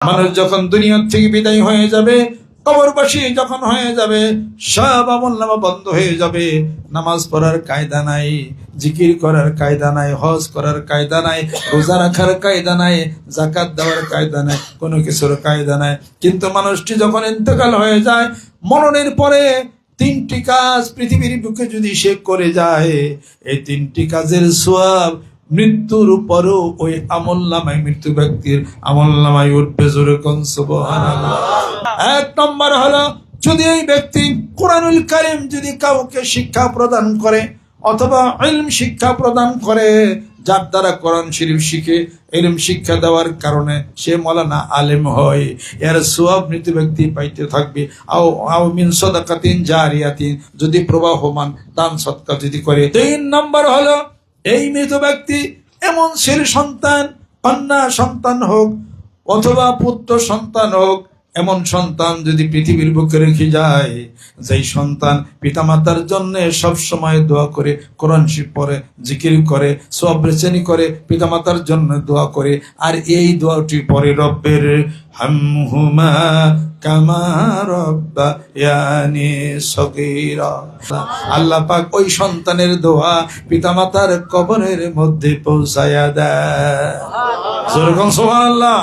মানুষ যখন দুনিয়ার থেকে বিদায় হয়ে যাবে, কবরবাসী যখন হয়ে যাবে, সব আমল নামা বন্ধ হয়ে যাবে। নামাজ পড়ার কায়দা নাই, জিকির করার কায়দা নাই, হজ করার কায়দা নাই, রোজা রাখার কায়দা নাই জাকাত দেওয়ার কায়দা নাই, কোনো কিছুর কায়দা নাই। কিন্তু মানুষটি যখন ইন্তেকাল হয়ে যায়, মরণের পরে তিনটি কাজ পৃথিবীর বুকে যদি সে করে যায়, এই তিনটি কাজের সোয়াব মৃত্যুর পরও ওই আমল নামায় মৃত্যু ব্যক্তির আমল নামায় উঠবে জোরে এক নম্বর হলো, যদি এই ব্যক্তি কোরআনুল কারিম যদি কাউকে শিক্ষা প্রদান করে অথবা শিক্ষা প্রদান করে, যার দ্বারা কোরআন শরীফ শিখে, ইলম শিক্ষা দেওয়ার কারণে সে মলানা আলেম হয়। এর সোয়াব মৃত্যু ব্যক্তি পাইতে থাকবে। আও যদি প্রবাহমান, দান সৎকার যদি করে। তিন নম্বর হলো এই মৃত ব্যক্তি এমন ছেলে সন্তান, কন্যা সন্তান হোক অথবা পুত্র সন্তান হোক, এমন সন্তান যদি পৃথিবীর বুকে রেখে যায়, যেই সন্তান পিতামাতার জন্য সব সময় দোয়া করে, কোরআন শিব পড়ে, জিকির করে সব বেচেনি করে, পিতামাতার জন্য দোয়া করে, আর এই দোয়াটি পরে রব্বের হামহুমা কামা রব্বা ইয়ানি সগীরা। আল্লাহ পাক ওই সন্তানের দোয়া পিতামাতার কবরের মধ্যে পৌঁছায়া দেয়। আল্লাহ